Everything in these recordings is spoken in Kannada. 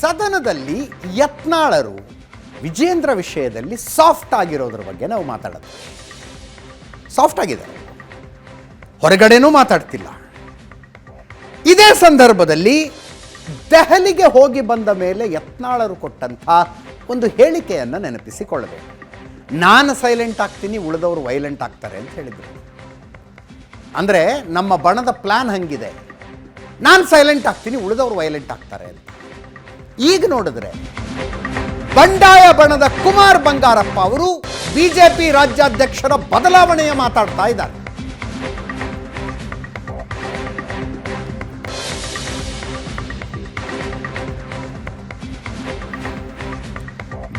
ಸದನದಲ್ಲಿ ಯತ್ನಾಳರು ವಿಜೇಂದ್ರ ವಿಷಯದಲ್ಲಿ ಸಾಫ್ಟ್ ಆಗಿರೋದ್ರ ಬಗ್ಗೆ ನಾವು ಮಾತಾಡೋದು. ಸಾಫ್ಟ್ ಆಗಿದೆ. ಹೊರಗಡೆನೂ ಮಾತಾಡ್ತಿಲ್ಲ. ಇದೇ ಸಂದರ್ಭದಲ್ಲಿ ದೆಹಲಿಗೆ ಹೋಗಿ ಬಂದ ಮೇಲೆ ಯತ್ನಾಳರು ಕೊಟ್ಟಂಥ ಒಂದು ಹೇಳಿಕೆಯನ್ನು ನೆನಪಿಸಿಕೊಳ್ಳಬೇಕು. ನಾನು ಸೈಲೆಂಟ್ ಆಗ್ತೀನಿ, ಉಳಿದವರು ವೈಲೆಂಟ್ ಆಗ್ತಾರೆ ಅಂತ ಹೇಳಿದರು. ಅಂದರೆ ನಮ್ಮ ಬಣದ ಪ್ಲ್ಯಾನ್ ಹಂಗಿದೆ. ನಾನು ಸೈಲೆಂಟ್ ಆಗ್ತೀನಿ, ಉಳಿದವರು ವೈಲೆಂಟ್ ಆಗ್ತಾರೆ ಅಂತ. ಈಗ ನೋಡಿದ್ರೆ ಬಂಡಾಯ ಬಣದ ಕುಮಾರ್ ಬಂಗಾರಪ್ಪ ಅವರು ಬಿಜೆಪಿ ರಾಜ್ಯಾಧ್ಯಕ್ಷರ ಬದಲಾವಣೆಯ ಮಾತಾಡ್ತಾ ಇದ್ದಾರೆ.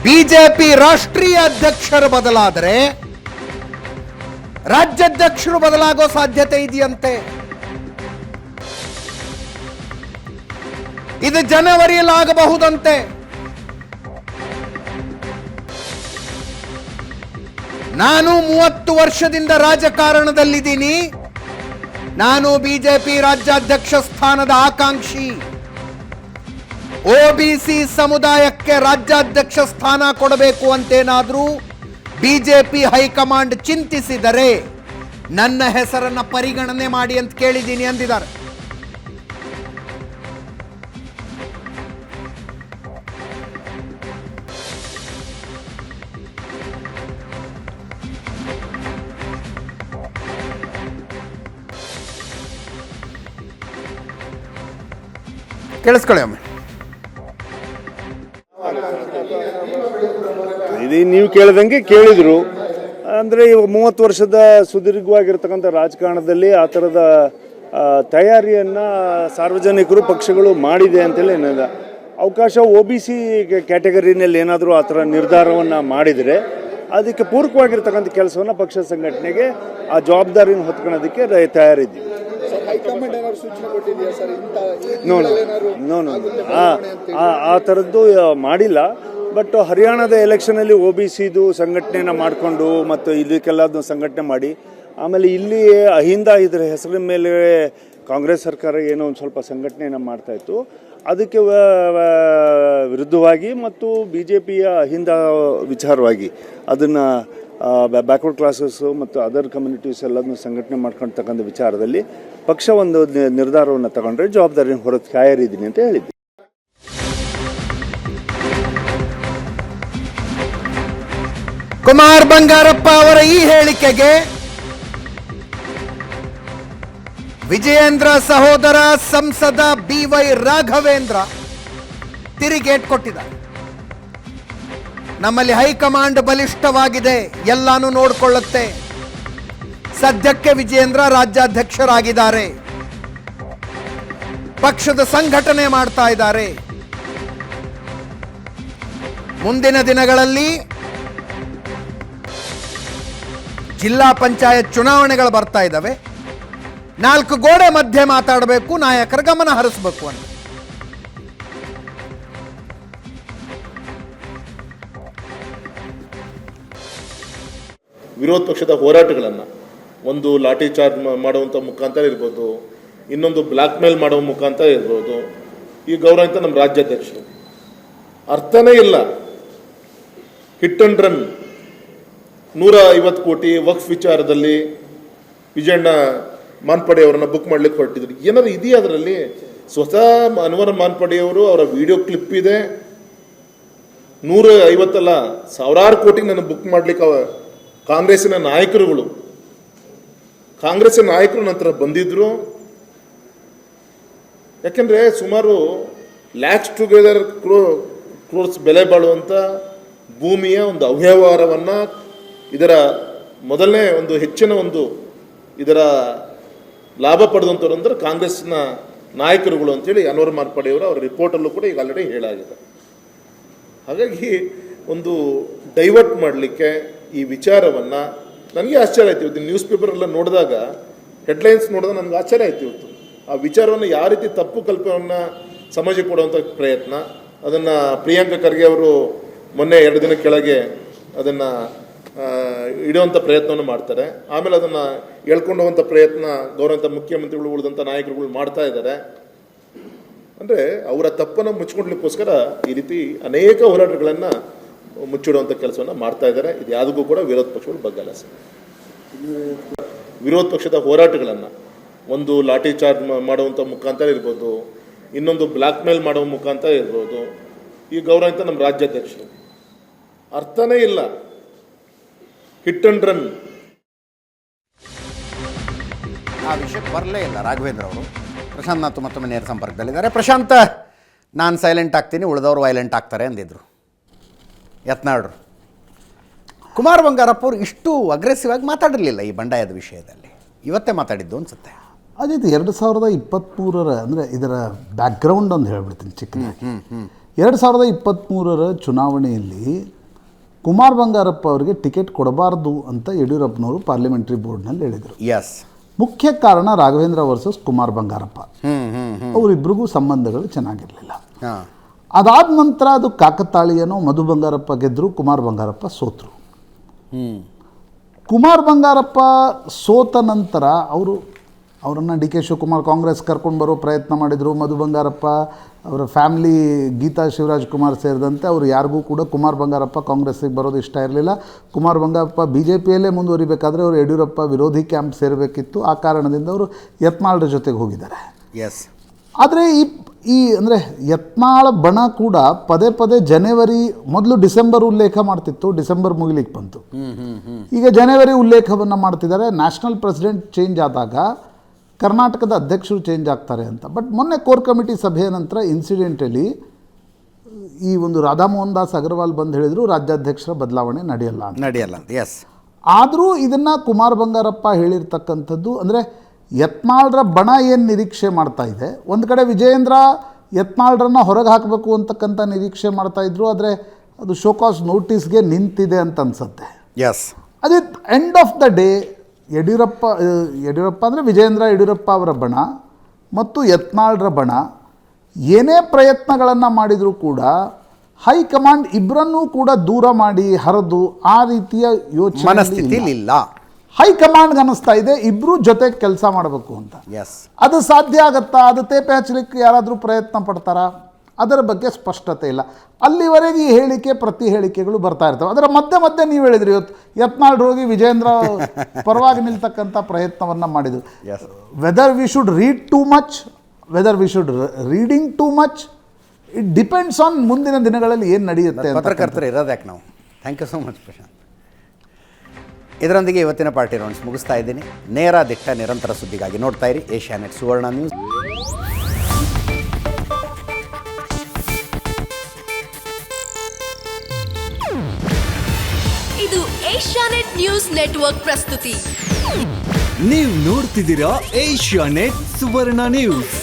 ಬಿಜೆಪಿ ರಾಷ್ಟ್ರೀಯ ಅಧ್ಯಕ್ಷರು ಬದಲಾದರೆ ರಾಜ್ಯಾಧ್ಯಕ್ಷರು ಬದಲಾಗೋ ಸಾಧ್ಯತೆ ಇದೆಯಂತೆ? ಇದು ಜನವರಿಯಲ್ಲಿ ಆಗಬಹುದಂತೆ ನಾನು ಮೂವತ್ತು ವರ್ಷದಿಂದ ರಾಜಕಾರಣದಲ್ಲಿದ್ದೀನಿ. ನಾನು ಬಿಜೆಪಿ ರಾಜ್ಯಾಧ್ಯಕ್ಷ ಸ್ಥಾನದ ಆಕಾಂಕ್ಷಿ. ಒಬಿಸಿ ಸಮುದಾಯಕ್ಕೆ ರಾಜ್ಯಾಧ್ಯಕ್ಷ ಸ್ಥಾನ ಕೊಡಬೇಕು ಅಂತೇನಾದರೂ ಬಿಜೆಪಿ ಹೈಕಮಾಂಡ್ ಚಿಂತಿಸಿದರೆ ನನ್ನ ಹೆಸರನ್ನ ಪರಿಗಣನೆ ಮಾಡಿ ಅಂತ ಕೇಳಿದ್ದೀನಿ ಅಂದಿದ್ದಾರೆ. ಕೇಳಿಸ್ಕೊಳ್ಳಿ ಒಮ್ಮೆ. ಇದು ನೀವು ಕೇಳಿದಂಗೆ ಕೇಳಿದ್ರು. ಅಂದರೆ ಇವಾಗ ಮೂವತ್ತು ವರ್ಷದ ಸುದೀರ್ಘವಾಗಿರ್ತಕ್ಕಂಥ ರಾಜಕಾರಣದಲ್ಲಿ ಆ ಥರದ ತಯಾರಿಯನ್ನ ಸಾರ್ವಜನಿಕರು, ಪಕ್ಷಗಳು ಮಾಡಿದೆ ಅಂತೇಳಿ ಏನಿದೆ ಅವಕಾಶ ಒ ಬಿ ಸಿ ಕ್ಯಾಟಗರಿನಲ್ಲಿ ಏನಾದರೂ ಆ ಥರ ನಿರ್ಧಾರವನ್ನು ಮಾಡಿದರೆ ಅದಕ್ಕೆ ಪೂರಕವಾಗಿರ್ತಕ್ಕಂಥ ಕೆಲಸವನ್ನು ಪಕ್ಷ ಸಂಘಟನೆಗೆ ಆ ಜವಾಬ್ದಾರಿನ ಹೊತ್ಕೊಳ್ಳೋದಕ್ಕೆ ತಯಾರಿದ್ದೀವಿ. ಹೈಕಮಾಂಡ್ ಏನಾದ್ರು ಸೂಚನೆ ಕೊಟ್ಟಿದೆಯಾ ಸರ್? ಇಂಥ ಈ ನೋ ನೋ ಆ ಥರದ್ದು ಮಾಡಿಲ್ಲ. ಬಟ್ ಹರಿಯಾಣದ ಎಲೆಕ್ಷನಲ್ಲಿ ಒ ಬಿ ಸಿದು ಸಂಘಟನೆನ ಮಾಡಿಕೊಂಡು ಮತ್ತು ಇದಕ್ಕೆಲ್ಲದನ್ನು ಸಂಘಟನೆ ಮಾಡಿ ಆಮೇಲೆ ಇಲ್ಲಿ ಅಹಿಂದ ಇದ್ರ ಹೆಸರಿನ ಮೇಲೆ ಕಾಂಗ್ರೆಸ್ ಸರ್ಕಾರ ಏನೋ ಒಂದು ಸ್ವಲ್ಪ ಸಂಘಟನೆಯನ್ನು ಮಾಡ್ತಾ ಇತ್ತು. ಅದಕ್ಕೆ ವಿರುದ್ಧವಾಗಿ ಮತ್ತು ಬಿ ಜೆ ಪಿಯ ಅಹಿಂದ ವಿಚಾರವಾಗಿ ಅದನ್ನು ಬ್ಯಾಕ್ವರ್ಡ್ ಕ್ಲಾಸಸ್ಸು ಮತ್ತು ಅದರ್ ಕಮ್ಯುನಿಟೀಸ್ ಎಲ್ಲದನ್ನು ಸಂಘಟನೆ ಮಾಡ್ಕೊಳ್ತಕ್ಕಂಥ ವಿಚಾರದಲ್ಲಿ ಪಕ್ಷ ಒಂದು ನಿರ್ಧಾರವನ್ನು ತಗೊಂಡ್ರೆ ಜವಾಬ್ದಾರಿಯನ್ನು ಹೊರತು ಕಾಯರಿದ್ದೀನಿ ಅಂತ ಹೇಳಿದ್ದೆ ಕುಮಾರ್ ಬಂಗಾರಪ್ಪ ಅವರ ಈ ಹೇಳಿಕೆಗೆ ವಿಜಯೇಂದ್ರ ಸಹೋದರ ಸಂಸದ ಬಿ ವೈ ರಾಘವೇಂದ್ರ ತಿರುಗೇಟ್ ಕೊಟ್ಟಿದ್ದಾರೆ. ನಮ್ಮಲ್ಲಿ ಹೈಕಮಾಂಡ್ ಬಲಿಷ್ಠವಾಗಿದೆ. ಎಲ್ಲಾನು ನೋಡಿಕೊಳ್ಳುತ್ತೆ. ಸದ್ಯಕ್ಕೆ ವಿಜಯೇಂದ್ರ ರಾಜ್ಯಾಧ್ಯಕ್ಷರಾಗಿದ್ದಾರೆ. ಪಕ್ಷದ ಸಂಘಟನೆ ಮಾಡ್ತಾ ಇದ್ದಾರೆ. ಮುಂದಿನ ದಿನಗಳಲ್ಲಿ ಜಿಲ್ಲಾ ಪಂಚಾಯತ್ ಚುನಾವಣೆಗಳು ಬರ್ತಾ ಇದ್ದಾವೆ. ನಾಲ್ಕು ಗೋಡೆ ಮಧ್ಯೆ ಮಾತಾಡಬೇಕು, ನಾಯಕರ ಗಮನ ಹರಿಸಬೇಕು ಅಂತ. ವಿರೋಧ ಪಕ್ಷದ ಹೋರಾಟಗಳನ್ನು, ಒಂದು ಲಾಠಿ ಚಾರ್ಜ್ ಮಾಡುವಂಥ ಮುಖಾಂತರ ಇರ್ಬೋದು, ಇನ್ನೊಂದು ಬ್ಲ್ಯಾಕ್ ಮೇಲ್ ಮಾಡುವ ಮುಖಾಂತರ ಇರ್ಬೋದು, ಈ ಗೌರವಿತ ನಮ್ಮ ರಾಜ್ಯಾಧ್ಯಕ್ಷರು. ಅರ್ಥನೇ ಇಲ್ಲ. ಹಿಟ್ ಅಂಡ್ ರನ್, ನೂರ ಐವತ್ತು ಕೋಟಿ ವಕ್ಫ್ ವಿಚಾರದಲ್ಲಿ ವಿಜಯಣ್ಣ ಮಾನ್ಪಡೆ ಅವರನ್ನು ಬುಕ್ ಮಾಡ್ಲಿಕ್ಕೆ ಹೊರಟಿದ್ರು. ಏನಾದ್ರು ಇದೆಯಾ ಅದರಲ್ಲಿ? ಸ್ವತಃ ಅನ್ವರ್ ಮಾನ್ಪಡೆಯವರು ಅವರ ವಿಡಿಯೋ ಕ್ಲಿಪ್ ಇದೆ. ನೂರ ಐವತ್ತಲ್ಲ, ಸಾವಿರಾರು ಕೋಟಿ ನನ್ನ ಬುಕ್ ಮಾಡ್ಲಿಕ್ಕೆ ಕಾಂಗ್ರೆಸ್ಸಿನ ನಾಯಕರುಗಳು, ಕಾಂಗ್ರೆಸ್ಸಿನ ನಾಯಕರು ನಂತರ ಬಂದಿದ್ರು. ಯಾಕೆಂದ್ರೆ ಸುಮಾರು ಲ್ಯಾಕ್ಸ್ ಟುಗೆದರ್ ಕ್ರೋ ಕ್ರೋರ್ಸ್ ಬೆಲೆ ಬಾಳುವಂಥ ಭೂಮಿಯ ಒಂದು ಅವ್ಯವಹಾರವನ್ನು ಇದರ ಮೊದಲನೇ ಒಂದು ಹೆಚ್ಚಿನ ಒಂದು ಇದರ ಲಾಭ ಪಡೆದಂಥವ್ರು ಅಂದ್ರೆ ಕಾಂಗ್ರೆಸ್ನ ನಾಯಕರುಗಳು ಅಂತೇಳಿ ಅನ್ವರ್ ಮಾರ್ಪಾಡಿಯವರು ಅವರ ರಿಪೋರ್ಟಲ್ಲೂ ಕೂಡ ಈಗ ಆಲ್ರೆಡಿ ಹೇಳಾಗಿದೆ. ಹಾಗಾಗಿ ಒಂದು ಡೈವರ್ಟ್ ಮಾಡಲಿಕ್ಕೆ ಈ ವಿಚಾರವನ್ನು ನನಗೆ ಆಶ್ಚರ್ಯ ಆಯ್ತು. ಇವತ್ತು ನ್ಯೂಸ್ ಪೇಪರೆಲ್ಲ ನೋಡಿದಾಗ ಹೆಡ್ಲೈನ್ಸ್ ನೋಡಿದಾಗ ನನಗೆ ಆಶ್ಚರ್ಯ ಆಯ್ತು ಇವತ್ತು. ಆ ವಿಚಾರವನ್ನು ಯಾವ ರೀತಿ ತಪ್ಪು ಕಲ್ಪನೆಯನ್ನು ಸಮಾಜಕ್ಕೆ ಕೊಡುವಂಥ ಪ್ರಯತ್ನ, ಅದನ್ನು ಪ್ರಿಯಾಂಕ ಖರ್ಗೆ ಅವರು ಮೊನ್ನೆ ಎರಡು ದಿನ ಕೆಳಗೆ ಅದನ್ನು ಇಡುವಂಥ ಪ್ರಯತ್ನವನ್ನು ಮಾಡ್ತಾರೆ. ಆಮೇಲೆ ಅದನ್ನು ಹೇಳ್ಕೊಂಡು ಹೋಗುವಂಥ ಪ್ರಯತ್ನ ಗೌರವಂಥ ಮುಖ್ಯಮಂತ್ರಿಗಳು ಉಳಿದಂಥ ನಾಯಕರುಗಳು ಮಾಡ್ತಾ ಇದ್ದಾರೆ. ಅಂದರೆ ಅವರ ತಪ್ಪನ್ನು ಮುಚ್ಕೊಡ್ಲಿಕ್ಕೋಸ್ಕರ ಈ ರೀತಿ ಅನೇಕ ಹೋರಾಟಗಳನ್ನು ಮುಚ್ಚಿಡುವಂಥ ಕೆಲಸವನ್ನು ಮಾಡ್ತಾ ಇದ್ದಾರೆ. ಇದು ಯಾವುದಕ್ಕೂ ಕೂಡ ವಿರೋಧ ಪಕ್ಷಗಳು ಬಗ್ಗಲ್ಲ ಸರ್. ವಿರೋಧ ಪಕ್ಷದ ಹೋರಾಟಗಳನ್ನು ಒಂದು ಲಾಠಿ ಚಾರ್ಜ್ ಮಾಡುವಂಥ ಮುಖಾಂತರ ಇರ್ಬೋದು, ಇನ್ನೊಂದು ಬ್ಲ್ಯಾಕ್ ಮೇಲ್ ಮಾಡೋ ಮುಖಾಂತರ ಇರ್ಬೋದು. ಈ ಗೌರವಿತ ನಮ್ಮ ರಾಜ್ಯಾಧ್ಯಕ್ಷರು. ಅರ್ಥನೇ ಇಲ್ಲ. Hit and run. ಆ ವಿಷಯಕ್ಕೆ ಬರಲೇ ಇಲ್ಲ ರಾಘವೇಂದ್ರ ಅವರು. ಪ್ರಶಾಂತ್ ನಾಥ್ ಮತ್ತೊಮ್ಮೆ ನೇರ ಸಂಪರ್ಕದಲ್ಲಿದ್ದಾರೆ. ಪ್ರಶಾಂತ್, ನಾನು ಸೈಲೆಂಟ್ ಆಗ್ತೀನಿ, ಉಳಿದವರು ವೈಲೆಂಟ್ ಆಗ್ತಾರೆ ಅಂದಿದ್ರು. ಯತ್ನಾಳ್ರು. ಕುಮಾರ್ ಬಂಗಾರಪ್ಪ ಅವರು ಇಷ್ಟು ಅಗ್ರೆಸಿವ್ ಆಗಿ ಮಾತಾಡಿರಲಿಲ್ಲ ಈ ಬಂಡಾಯದ ವಿಷಯದಲ್ಲಿ. ಇವತ್ತೇ ಮಾತಾಡಿದ್ದು ಅನ್ಸುತ್ತೆ. ಅದಿತ್ತು ಎರಡು ಸಾವಿರದ ಇಪ್ಪತ್ತ್ಮೂರರ ಅಂದರೆ ಇದರ ಬ್ಯಾಕ್ಗ್ರೌಂಡ್ ಅಂತ ಹೇಳ್ಬಿಡ್ತೀನಿ ಚಿಕ್ಕ ಎರಡು ಸಾವಿರದ ಇಪ್ಪತ್ತ್ಮೂರರ ಚುನಾವಣೆಯಲ್ಲಿ ಕುಮಾರ್ ಬಂಗಾರಪ್ಪ ಅವರಿಗೆ ಟಿಕೆಟ್ ಕೊಡಬಾರ್ದು ಅಂತ ಯಡಿಯೂರಪ್ಪನವರು ಪಾರ್ಲಿಮೆಂಟ್ರಿ ಬೋರ್ಡ್ನಲ್ಲಿ ಹೇಳಿದರು. ಎಸ್ ಮುಖ್ಯ ಕಾರಣ ರಾಘವೇಂದ್ರ ವರ್ಸಸ್ ಕುಮಾರ್ ಬಂಗಾರಪ್ಪ. ಅವರಿಬ್ಬರಿಗೂ ಸಂಬಂಧಗಳು ಚೆನ್ನಾಗಿರಲಿಲ್ಲ. ಅದಾದ ನಂತರ ಅದು ಕಾಕತಾಳೀಯನೋ ಮಧು ಬಂಗಾರಪ್ಪ ಗೆದ್ದರು ಕುಮಾರ್ ಬಂಗಾರಪ್ಪ ಸೋತರು. ಕುಮಾರ್ ಬಂಗಾರಪ್ಪ ಸೋತ ನಂತರ ಅವರು ಅವರನ್ನು ಡಿ ಕೆ ಶಿವಕುಮಾರ್ ಕಾಂಗ್ರೆಸ್ ಕರ್ಕೊಂಡು ಬರೋ ಪ್ರಯತ್ನ ಮಾಡಿದರು. ಮಧು ಬಂಗಾರಪ್ಪ ಅವರ ಫ್ಯಾಮಿಲಿ ಗೀತಾ ಶಿವರಾಜ್ ಕುಮಾರ್ ಸೇರಿದಂತೆ ಅವರು ಯಾರಿಗೂ ಕೂಡ ಕುಮಾರ್ ಬಂಗಾರಪ್ಪ ಕಾಂಗ್ರೆಸ್ಸಿಗೆ ಬರೋದು ಇಷ್ಟ ಇರಲಿಲ್ಲ. ಕುಮಾರ್ ಬಂಗಾರಪ್ಪ ಬಿ ಜೆ ಪಿಯಲ್ಲೇ ಮುಂದುವರಿಬೇಕಾದ್ರೆ ಅವರು ಯಡಿಯೂರಪ್ಪ ವಿರೋಧಿ ಕ್ಯಾಂಪ್ ಸೇರಬೇಕಿತ್ತು. ಆ ಕಾರಣದಿಂದ ಅವರು ಯತ್ನಾಳ್ರ ಜೊತೆಗೆ ಹೋಗಿದ್ದಾರೆ. ಎಸ್ ಆದರೆ ಈ ಈ ಅಂದರೆ ಯತ್ನಾಳ ಬಣ ಕೂಡ ಪದೇ ಪದೇ ಜನವರಿ ಮೊದಲು ಡಿಸೆಂಬರ್ ಉಲ್ಲೇಖ ಮಾಡ್ತಿತ್ತು ಡಿಸೆಂಬರ್ ಮುಗಿಲಿಕ್ಕೆ ಬಂತು. ಈಗ ಜನವರಿ ಉಲ್ಲೇಖವನ್ನು ಮಾಡ್ತಿದ್ದಾರೆ ನ್ಯಾಷನಲ್ ಪ್ರೆಸಿಡೆಂಟ್ ಚೇಂಜ್ ಆದಾಗ ಕರ್ನಾಟಕದ ಅಧ್ಯಕ್ಷರು ಚೇಂಜ್ ಆಗ್ತಾರೆ ಅಂತ. ಬಟ್ ಮೊನ್ನೆ ಕೋರ್ ಕಮಿಟಿ ಸಭೆಯ ನಂತರ ಇನ್ಸಿಡೆಂಟಲಿ ಈ ಒಂದು ರಾಧಾಮೋಹನ್ ದಾಸ್ ಅಗರ್ವಾಲ್ ಬಂದು ಹೇಳಿದರು ರಾಜ್ಯಾಧ್ಯಕ್ಷರ ಬದಲಾವಣೆ ನಡೆಯಲ್ಲ ನಡೆಯಲ್ಲ ಎಸ್ ಆದರೂ ಇದನ್ನು ಕುಮಾರ್ ಬಂಗಾರಪ್ಪ ಹೇಳಿರ್ತಕ್ಕಂಥದ್ದು ಅಂದರೆ ಯತ್ನಾಳ್ರ ಬಣ ಏನು ನಿರೀಕ್ಷೆ ಮಾಡ್ತಾ ಇದೆ? ಒಂದು ಕಡೆ ವಿಜಯೇಂದ್ರ ಯತ್ನಾಳ್ರನ್ನ ಹೊರಗೆ ಹಾಕಬೇಕು ಅಂತಕ್ಕಂಥ ನಿರೀಕ್ಷೆ ಮಾಡ್ತಾಯಿದ್ರು ಆದರೆ ಅದು ಶೋಕಾಸ್ ನೋಟಿಸ್ಗೆ ನಿಂತಿದೆ ಅಂತ ಅನ್ಸುತ್ತೆ. ಎಸ್ ಅದೇ end of the day Yediyurappa Yediyurappa ಅಂದರೆ ವಿಜಯೇಂದ್ರ ಯಡಿಯೂರಪ್ಪ ಅವರ ಬಣ ಮತ್ತು ಯತ್ನಾಳ್ರ ಬಣ ಏನೇ ಪ್ರಯತ್ನಗಳನ್ನು ಮಾಡಿದರೂ ಕೂಡ ಹೈಕಮಾಂಡ್ ಇಬ್ಬರನ್ನೂ ಕೂಡ ದೂರ ಮಾಡಿ ಹರಿದು ಆ ರೀತಿಯ ಯೋಚನೆ ಇಲ್ಲ. ಹೈಕಮಾಂಡ್ಗೆ ಅನ್ನಿಸ್ತಾ ಇದೆ ಇಬ್ಬರೂ ಜೊತೆ ಕೆಲಸ ಮಾಡಬೇಕು ಅಂತ. ಎಸ್ ಅದು ಸಾಧ್ಯ ಆಗತ್ತಾ? ಅದು ತೇಪೆ ಹಚ್ಚಲಿಕ್ಕೆ ಯಾರಾದರೂ ಪ್ರಯತ್ನ ಪಡ್ತಾರಾ? ಅದರ ಬಗ್ಗೆ ಸ್ಪಷ್ಟತೆ ಇಲ್ಲ. ಅಲ್ಲಿವರೆಗೆ ಈ ಹೇಳಿಕೆ ಪ್ರತಿ ಹೇಳಿಕೆಗಳು ಬರ್ತಾ ಇರ್ತವೆ. ಅದರ ಮಧ್ಯೆ ಮಧ್ಯೆ ನೀವು ಹೇಳಿದ್ರಿ ಇವತ್ತು ಯತ್ನಾಳ್ ರೋಗಿ ವಿಜೇಂದ್ರ ಪರವಾಗಿ ನಿಲ್ತಕ್ಕಂಥ ಪ್ರಯತ್ನವನ್ನು ಮಾಡಿದರು. Whether we should read too much whether we should reading too much it depends on ಮುಂದಿನ ದಿನಗಳಲ್ಲಿ ಏನು ನಡೆಯುತ್ತೆ ಅಂತ ಪತ್ರಕರ್ತರು ಇರೋದು ಯಾಕೆ ನಾವು? Thank you so much Prashant ಇದರೊಂದಿಗೆ ಇವತ್ತಿನ ಪಾರ್ಟಿ ರೌಂಡ್ಸ್ ಮುಗಿಸ್ತಾ ಇದ್ದೀನಿ. ನೇರ ದಿಟ್ಟ ನಿರಂತರ ಸುದ್ದಿಗಾಗಿ ನೋಡ್ತಾ ಇರಿ ಏಷ್ಯಾ ನೆಟ್ ಸುವರ್ಣ ನ್ಯೂಸ್ ಇದು ಏಷ್ಯಾನೆಟ್ ನ್ಯೂಸ್ ನೆಟ್ವರ್ಕ್ ಪ್ರಸ್ತುತಿ. ನೀವು ನೋಡ್ತಿದ್ದೀರಾ ಏಷ್ಯಾ ನೆಟ್ ಸುವರ್ಣ ನ್ಯೂಸ್